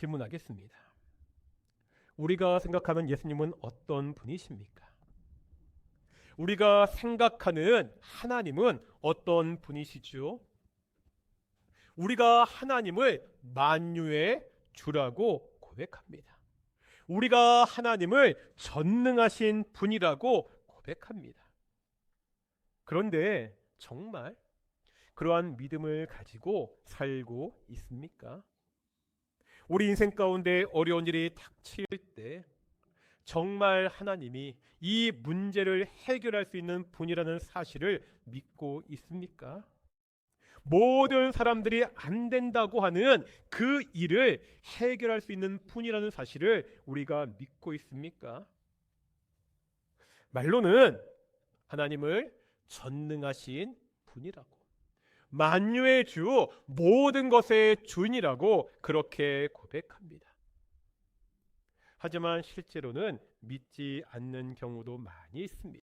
질문하겠습니다. 우리가 생각하는 예수님은 어떤 분이십니까? 우리가 생각하는 하나님은 어떤 분이시죠? 우리가 하나님을 만유의 주라고 고백합니다. 우리가 하나님을 전능하신 분이라고 고백합니다. 그런데 정말 그러한 믿음을 가지고 살고 있습니까? 우리 인생 가운데 어려운 일이 닥칠 때 정말 하나님이 이 문제를 해결할 수 있는 분이라는 사실을 믿고 있습니까? 모든 사람들이 안 된다고 하는 그 일을 해결할 수 있는 분이라는 사실을 우리가 믿고 있습니까? 말로는 하나님을 전능하신 분이라고 만유의 주 모든 것의 주인이라고 그렇게 고백합니다. 하지만 실제로는 믿지 않는 경우도 많이 있습니다.